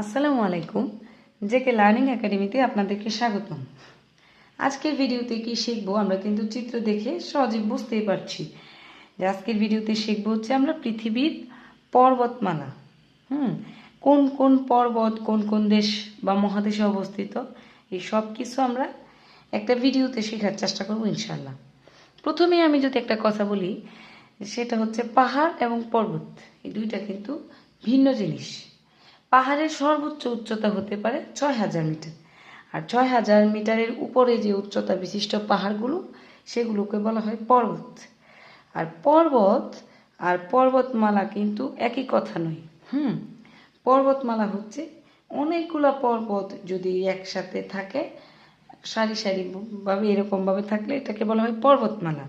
আসসালামু আলাইকুম। JK learning একাডেমিতে আপনাদেরকে স্বাগতম। আজকের ভিডিওতে কি শিখব আমরা কিন্তু চিত্র দেখে সহজে বুঝতেই পারছি। যে আজকের ভিডিওতে শিখব হচ্ছে আমরা পৃথিবীর পর্বতমালা। হুম, কোন কোন পর্বত, কোন কোন দেশ বা মহাদেশে অবস্থিত, এই সব কিছু আমরা একটা ভিডিওতে শেখার চেষ্টা করব ইনশাল্লাহ প্রথমে আমি যদি একটা কথা বলি, সেটা হচ্ছে পাহাড় এবং পর্বত, এই দুইটা কিন্তু ভিন্ন জিনিস। পাহাড়ের সর্বোচ্চ উচ্চতা হতে পারে ছয় হাজার মিটার। আর ছয় হাজার মিটারের উপরে যে উচ্চতা বিশিষ্ট পাহাড়গুলো, সেগুলোকে বলা হয় পর্বত। আর পর্বত আর পর্বতমালা কিন্তু একই কথা নয়। হুম, পর্বতমালা হচ্ছে অনেকগুলো পর্বত যদি একসাথে থাকে, সারি সারিভাবে এরকমভাবে থাকলে এটাকে বলা হয় পর্বতমালা।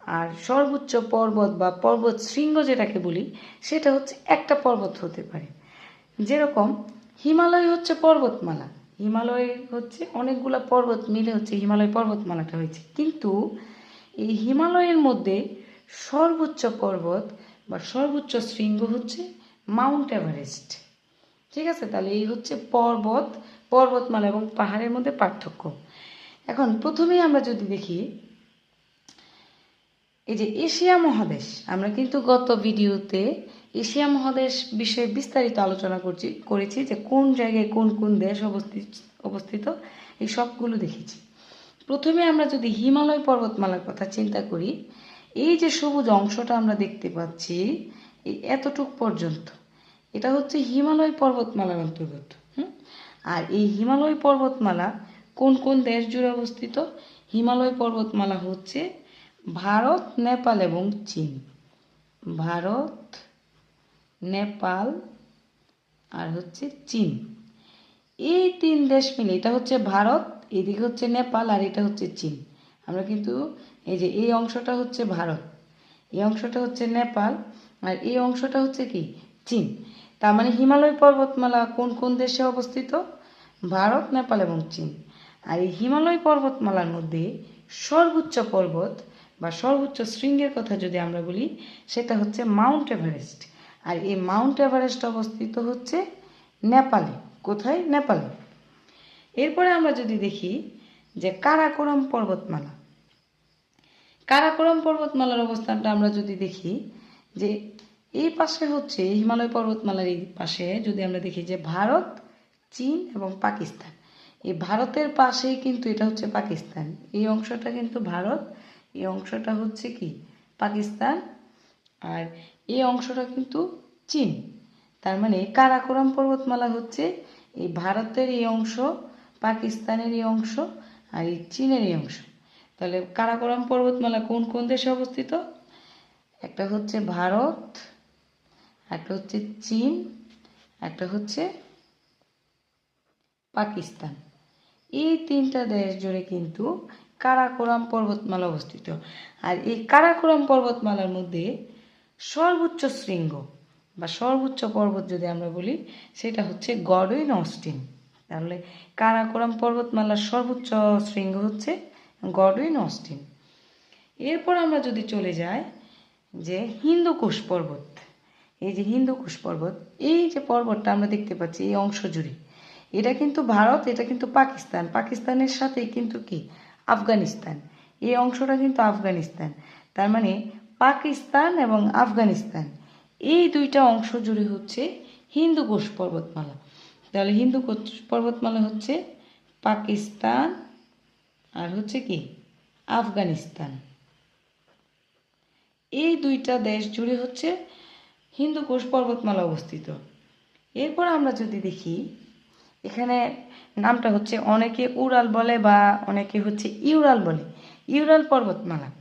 আর সর্বোচ্চ পর্বত বা পর্বত শৃঙ্গ যেটাকে বলি, সেটা হচ্ছে একটা পর্বত হতে পারে। যেরকম হিমালয় হচ্ছে পর্বতমালা। হিমালয় হচ্ছে অনেকগুলো পর্বত মিলে হচ্ছে হিমালয় পর্বতমালাটা হয়েছে। কিন্তু এই হিমালয়ের মধ্যে সর্বোচ্চ পর্বত বা সর্বোচ্চ শৃঙ্গ হচ্ছে মাউন্ট এভারেস্ট। ঠিক আছে? তাহলে এই হচ্ছে পর্বত, পর্বতমালা এবং পাহাড়ের মধ্যে পার্থক্য। এখন প্রথমেই আমরা যদি দেখি, এই যে এশিয়া মহাদেশ, আমরা কিন্তু গত ভিডিওতে এশিয়া মহাদেশ বিষয়ে বিস্তারিত আলোচনা করছি, করেছি যে কোন জায়গায় কোন কোন দেশ অবস্থিত অবস্থিত, এই সবগুলো দেখেছি। প্রথমে আমরা যদি হিমালয় পর্বতমালার কথা চিন্তা করি, এই যে সবুজ অংশটা আমরা দেখতে পাচ্ছি এতটুক পর্যন্ত, এটা হচ্ছে হিমালয় পর্বতমালার অন্তর্গত আর এই হিমালয় পর্বতমালা কোন কোন দেশ জুড়ে অবস্থিত? হিমালয় পর্বতমালা হচ্ছে ভারত, নেপাল এবং চীন। ভারত নেপাল আর হচ্ছে চীন। এই তিন দেশ মিলে, এটা হচ্ছে ভারত, এদিকে হচ্ছে নেপাল আর এটা হচ্ছে চীন। আমরা কিন্তু এই যে এই অংশটা হচ্ছে ভারত, এই অংশটা হচ্ছে নেপাল আর এই অংশটা হচ্ছে কি? চীন। তার মানে হিমালয় পর্বতমালা কোন কোন দেশে অবস্থিত? ভারত, নেপাল এবং চীন। আর এই হিমালয় পর্বতমালার মধ্যে সর্বোচ্চ পর্বত বা সর্বোচ্চ শৃঙ্গের কথা যদি আমরা বলি, সেটা হচ্ছে মাউন্ট এভারেস্ট। আর এই মাউন্ট এভারেস্ট অবস্থিত হচ্ছে নেপালে। কোথায়? নেপালে। এরপরে আমরা যদি দেখি যে কারাকোরাম পর্বতমালা। কারাকোরাম পর্বতমালার অবস্থানটা আমরা যদি দেখি যে এই পাশে হচ্ছে হিমালয় পর্বতমালার এই পাশে যদি আমরা দেখি যে ভারত, চীন এবং পাকিস্তান। এই ভারতের পাশেই কিন্তু এটা হচ্ছে পাকিস্তান। এই অংশটা কিন্তু ভারত, এই অংশটা হচ্ছে কি? পাকিস্তান। আর এই অংশটা কিন্তু চীন। তার মানে কারাকোরাম পর্বতমালা হচ্ছে এই ভারতের এই অংশ, পাকিস্তানের এই অংশ আর এই চীনের এই অংশ। তাহলে কারাকোরাম পর্বতমালা কোন কোন দেশে অবস্থিত? একটা হচ্ছে ভারত, একটা হচ্ছে চীন, একটা হচ্ছে পাকিস্তান। এই তিনটা দেশ জুড়ে কিন্তু কারাকোরাম পর্বতমালা অবস্থিত। আর এই কারাকোরাম পর্বতমালার মধ্যে সর্বোচ্চ শৃঙ্গ বা সর্বোচ্চ পর্বত যদি আমরা বলি, সেটা হচ্ছে গডউইন অস্টিন তাহলে কারাকোরাম পর্বতমালার সর্বোচ্চ শৃঙ্গ হচ্ছে গডউইন অস্টিন এরপর আমরা যদি চলে যাই, যে হিন্দুকুশ পর্বত। এই যে হিন্দুকুশ পর্বত, এই যে পর্বতটা আমরা দেখতে পাচ্ছি, এই অংশ জুড়ে, এটা কিন্তু ভারত, এটা কিন্তু পাকিস্তান। পাকিস্তানের সাথে কিন্তু কি? আফগানিস্তান। এই অংশটা কিন্তু আফগানিস্তান। তার মানে পাকিস্তান এবং আফগানিস্তান। এই দুইটা অংশ জুড়ে হচ্ছে হিন্দুকুশ পর্বতমালা। তাহলে হিন্দুকুশ পর্বতমালা হচ্ছে পাকিস্তান আর হচ্ছে কি? আফগানিস্তান। এই দুইটা দেশ জুড়ে হচ্ছে হিন্দুকুশ পর্বতমালা অবস্থিত। এরপর আমরা যদি দেখি, এখানে নামটা হচ্ছে অনেকে উড়াল বলে বা অনেকে হচ্ছে ইউরাল বলে। ইউরাল পর্বতমালা।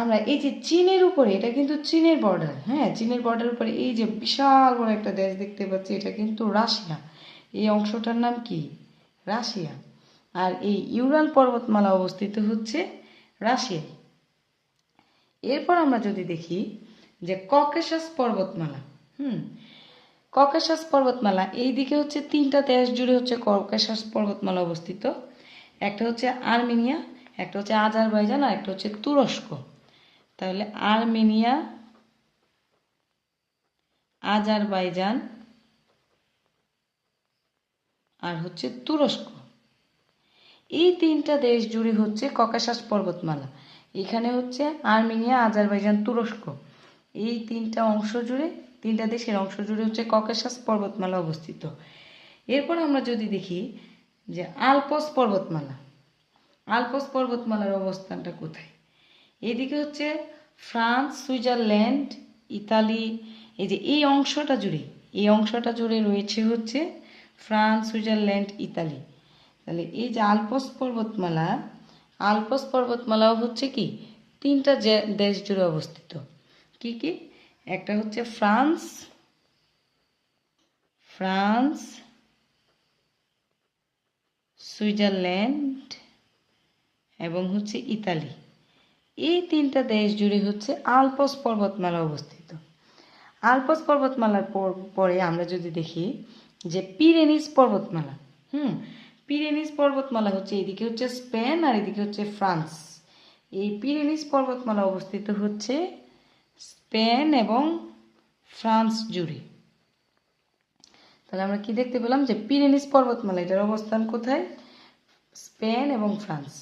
আমরা এই যে চীনের উপরে, এটা কিন্তু চীনের বর্ডার হ্যাঁ? চীনের বর্ডার উপরে এই যে বিশাল বড় একটা দেশ দেখতে পাচ্ছি, এটা কিন্তু রাশিয়া। এই অংশটার নাম কি? রাশিয়া। আর এই ইউরাল পর্বতমালা অবস্থিত হচ্ছে রাশিয়ায়। এরপর আমরা যদি দেখি যে ককেশাস পর্বতমালা, হুম? ককেশাস পর্বতমালা, এই দিকে হচ্ছে তিনটা দেশ জুড়ে হচ্ছে ককেশাস পর্বতমালা অবস্থিত। একটা হচ্ছে আর্মেনিয়া, একটা হচ্ছে আজারবাইজান, আর একটা হচ্ছে তুরস্ক। তাহলে আর্মেনিয়া, আজারবাইজান আর হচ্ছে তুরস্ক। এই তিনটা দেশ জুড়ে হচ্ছে ককাশাস পর্বতমালা। এখানে হচ্ছে আর্মেনিয়া, আজারবাইজান, তুরস্ক। এই তিনটা অংশ জুড়ে, তিনটা দেশের অংশ জুড়ে হচ্ছে ককাশাস পর্বতমালা অবস্থিত। এরপর আমরা যদি দেখি যে আলপস পর্বতমালা। আলপস পর্বতমালার অবস্থানটা কোথায়? এদিকে হচ্ছে ফ্রান্স, সুইজারল্যান্ড, ইতালি, এই যে এই অংশটা জুড়ে, এই অংশটা জুড়ে রয়েছে হচ্ছে ফ্রান্স, সুইজারল্যান্ড, ইতালি। তাহলে এই যে আলপস পর্বতমালা, আলপস পর্বতমালাও হচ্ছে কি? তিনটা দেশ জুড়ে অবস্থিত। কি কি? একটা হচ্ছে ফ্রান্স ফ্রান্স, সুইজারল্যান্ড এবং হচ্ছে ইতালি। এই তিনটা দেশ জুড়ে হচ্ছে আলপস পর্বতমালা অবস্থিত। আলপস পর্বতমালার পর আমরা যদি দেখি যে পিরেনিস পর্বতমালা, হুম, পিরেনিস পর্বতমালা হচ্ছে এদিকে হচ্ছে স্পেন আর এদিকে হচ্ছে ফ্রান্স। এই পিরেনিস পর্বতমালা অবস্থিত হচ্ছে স্পেন এবং ফ্রান্স জুড়ে। তাহলে আমরা কি দেখতে পেলাম যে পিরেনিস পর্বতমালা, এটার অবস্থান কোথায়? স্পেন এবং ফ্রান্স।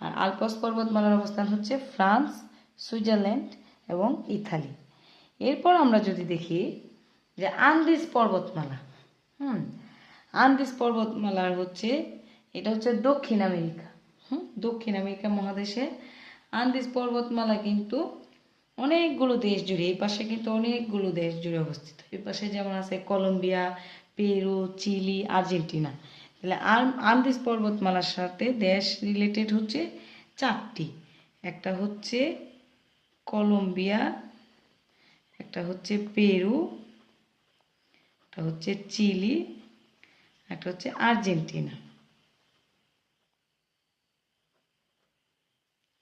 আর আলপস পর্বতমালার অবস্থান হচ্ছে ফ্রান্স, সুইজারল্যান্ড এবং ইতালি। এরপর আমরা যদি দেখি যে আন্দিস পর্বতমালা, হুম আন্দিস পর্বতমালার হচ্ছে, এটা হচ্ছে দক্ষিণ আমেরিকা, হুম, দক্ষিণ আমেরিকা মহাদেশে আন্দিস পর্বতমালা কিন্তু অনেকগুলো দেশ জুড়ে, এই পাশে কিন্তু অনেকগুলো দেশ জুড়ে অবস্থিত। এই পাশে যেমন আছে কলম্বিয়া, পেরু, চিলি, আর্জেন্টিনা। তাহলে আন্দিস পর্বতমালার সাথে দেশ রিলেটেড হচ্ছে চারটি। একটা হচ্ছে কলম্বিয়া, একটা হচ্ছে পেরু, একটা হচ্ছে চিলি, একটা হচ্ছে আর্জেন্টিনা।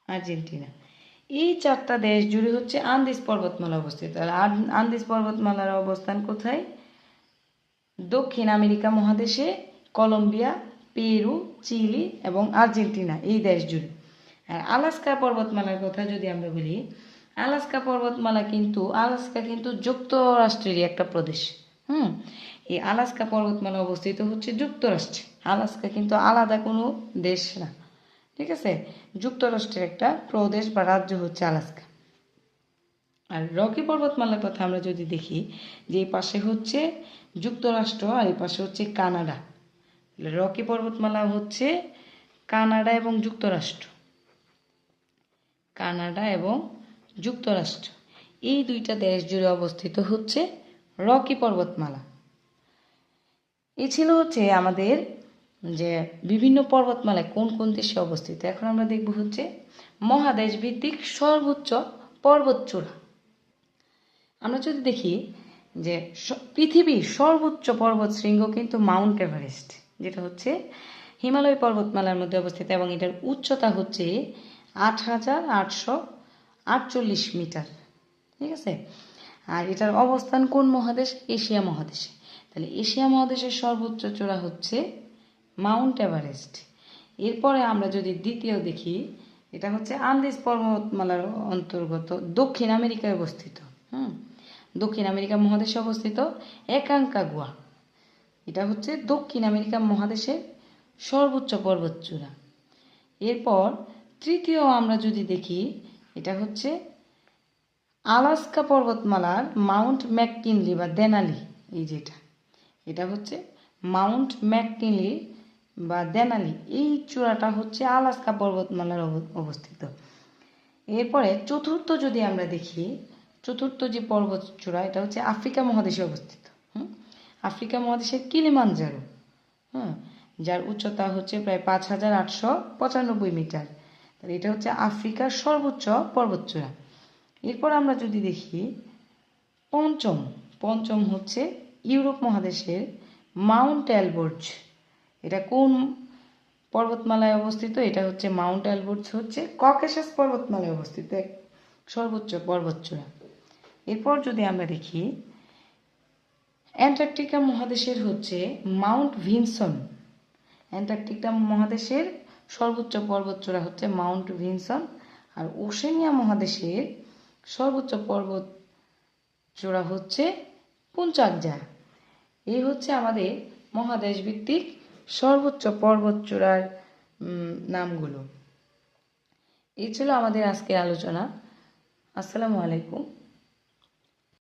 আর্জেন্টিনা। এই চারটা দেশ জুড়ে হচ্ছে আন্দিস পর্বতমালা অবস্থিত। আর আন্দিস পর্বতমালার অবস্থান কোথায়? দক্ষিণ আমেরিকা মহাদেশে কলম্বিয়া, পেরু, চিলি এবং আর্জেন্টিনা এই দেশ জুড়ে। আর আলাস্কা পর্বতমালার কথা যদি আমরা বলি, আলাস্কা পর্বতমালা কিন্তু, আলাস্কা কিন্তু যুক্তরাষ্ট্রেরই একটা প্রদেশ, হুম? এই আলাস্কা পর্বতমালা অবস্থিত হচ্ছে যুক্তরাষ্ট্রে। আলাস্কা কিন্তু আলাদা কোনো দেশ না, ঠিক আছে? যুক্তরাষ্ট্রের একটা প্রদেশ বা রাজ্য হচ্ছে আলাস্কা। আর রকি পর্বতমালার কথা আমরা যদি দেখি, যে এই পাশে হচ্ছে যুক্তরাষ্ট্র আর এই পাশে হচ্ছে কানাডা। রকি পর্বতমালা হচ্ছে কানাডা এবং যুক্তরাষ্ট্র। কানাডা এবং যুক্তরাষ্ট্র। এই দুইটা দেশ জুড়ে অবস্থিত হচ্ছে রকি পর্বতমালা। এই ছিল হচ্ছে আমাদের যে বিভিন্ন পর্বতমালায় কোন কোন দেশে অবস্থিত। এখন আমরা দেখব হচ্ছে মহাদেশ ভিত্তিক সর্বোচ্চ পর্বতচূড়া। আমরা যদি দেখি যে পৃথিবীর সর্বোচ্চ পর্বত শৃঙ্গ কিন্তু মাউন্ট এভারেস্ট। যেটা হচ্ছে হিমালয় পর্বতমালার মধ্যে অবস্থিত এবং এটার উচ্চতা হচ্ছে আট হাজার আটশো আটচল্লিশ মিটার। ঠিক আছে? আর এটার অবস্থান কোন মহাদেশ? এশিয়া মহাদেশে। তাহলে এশিয়া মহাদেশের সর্বোচ্চ চূড়া হচ্ছে মাউন্ট এভারেস্ট। এরপরে আমরা যদি দ্বিতীয় দেখি, এটা হচ্ছে আন্দিজ পর্বতমালার অন্তর্গত দক্ষিণ আমেরিকায় অবস্থিত। হুম? দক্ষিণ আমেরিকা মহাদেশে অবস্থিত একাঙ্কাগুয়া এটা হচ্ছে দক্ষিণ আমেরিকা মহাদেশের সর্বোচ্চ পর্বতচূড়া এরপর তৃতীয় আমরা যদি দেখি, এটা হচ্ছে আলাস্কা পর্বতমালার মাউন্ট ম্যাককিনলি বা দেনালি, এই যেটা এটা। হচ্ছে মাউন্ট ম্যাককিনলি বা দেনালি, এই চূড়াটা হচ্ছে আলাস্কা পর্বতমালার অবস্থিত। এরপরে চতুর্থ যদি আমরা দেখি, চতুর্থ যে পর্বত চূড়া, এটা হচ্ছে আফ্রিকা মহাদেশে অবস্থিত। আফ্রিকা মহাদেশের কিলিমানজারো হ্যাঁ যার উচ্চতা হচ্ছে প্রায় পাঁচ হাজার আটশো পঁচানব্বই মিটার। তাহলে এটা হচ্ছে আফ্রিকার সর্বোচ্চ পর্বতচূড়া। এরপর আমরা যদি দেখি, পঞ্চম পঞ্চম হচ্ছে ইউরোপ মহাদেশের মাউন্ট অ্যালবোর্জ এটা কোন পর্বতমালায় অবস্থিত? এটা হচ্ছে মাউন্ট অ্যালবোর্জ হচ্ছে ককেশাস পর্বতমালায় অবস্থিত সর্বোচ্চ পর্বতচূড়া। এরপর যদি আমরা দেখি অ্যান্টার্কটিকা মহাদেশের হচ্ছে মাউন্ট ভিনসন। অ্যান্টার্কটিকা মহাদেশের সর্বোচ্চ পর্বতচূড়া হচ্ছে মাউন্ট ভিনসন আর ওশেনিয়া মহাদেশের সর্বোচ্চ পর্বত চূড়া হচ্ছে পুঞ্চাকজা এই হচ্ছে আমাদের মহাদেশ ভিত্তিক সর্বোচ্চ পর্বত চূড়ার নামগুলো। এই ছিল আমাদের আজকের আলোচনা। আসসালামু আলাইকুম।